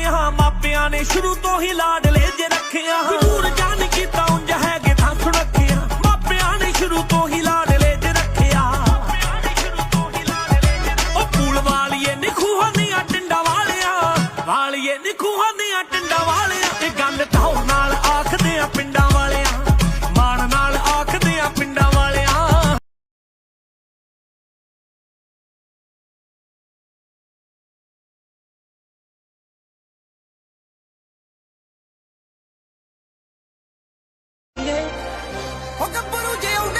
ਰੱਖਿਆ, ਮਾਪਿਆਂ ਨੇ ਸ਼ੁਰੂ ਤੋਂ ਹੀ ਲਾਡਲੇ ਜੇ ਰੱਖਿਆ। ਹਜ਼ੂਰ ਜਾਨ ਕੀਤਾ ਉਂਝ ਹੈਗੇ ਥਾਂ ਸੁਣਖਿਆ ਮਾਪਿਆਂ ਨੇ ਸ਼ੁਰੂ ਤੋਂ ਹੀ ਲਾਡਲੇ ਜੇ ਰੱਖਿਆ। ਉਹ ਪੂਲ ਵਾਲੀਏ ਨਿਖੂਹਾਂ ਦੀਆਂ ਟਿੰਡਾ ਵਾਲਿਆਂ, ਵਾਲੀਏ ਨਿਖੂਹਾਂ ਦੀਆਂ ਟਿੰਡਾ ਵਾਲਿਆ। Roca por onde eu